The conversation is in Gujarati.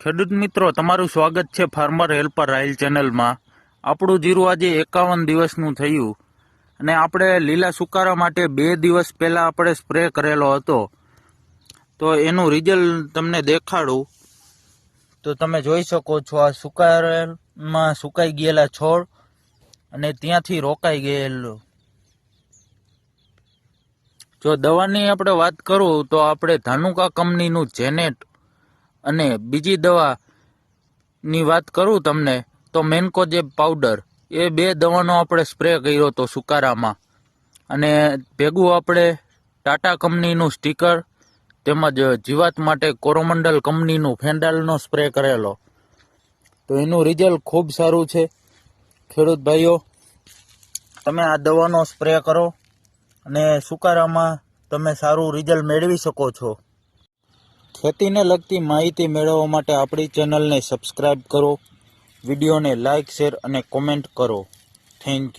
ખેડૂત મિત્રો, તમારું સ્વાગત છે ફાર્મર હેલ્પર રાઇલ ચેનલમાં આપણું જીરું આજે એકાવન દિવસનું થયું અને આપણે લીલા સુકારા માટે બે દિવસ પહેલાં આપણે સ્પ્રે કરેલો હતો. તો એનું રિઝલ્ટ તમને દેખાડું. તો તમે જોઈ શકો છો આ સુકારેલમાં સુકાઈ ગયેલા છોડ અને ત્યાંથી રોકાઈ ગયેલું. જો દવાની આપણે વાત કરું તો આપણે ધાનુકા કંપનીનું જેનેટ અને બીજી દવાની વાત કરું તમને, તો મેન્કોજેબ પાવડર, એ બે દવાનો આપણે સ્પ્રે કર્યો હતો સુકારામાં. અને ભેગું આપણે ટાટા કંપનીનું સ્ટીકર તેમજ જીવાત માટે કોરોમંડલ કંપનીનું ફેન્ડાલનો સ્પ્રે કરેલો. તો એનું રિઝલ્ટ ખૂબ સારું છે. ખેડૂત ભાઈઓ, તમે આ દવાનો સ્પ્રે કરો અને સુકારામાં તમે સારું રિઝલ્ટ મેળવી શકો છો. ખેતીને લગતી માહિતી મેળવવા માટે આપણી ચેનલને સબસ્ક્રાઈબ કરો, વિડીયોને લાઇક, શેર અને કોમેન્ટ કરો. Thank you.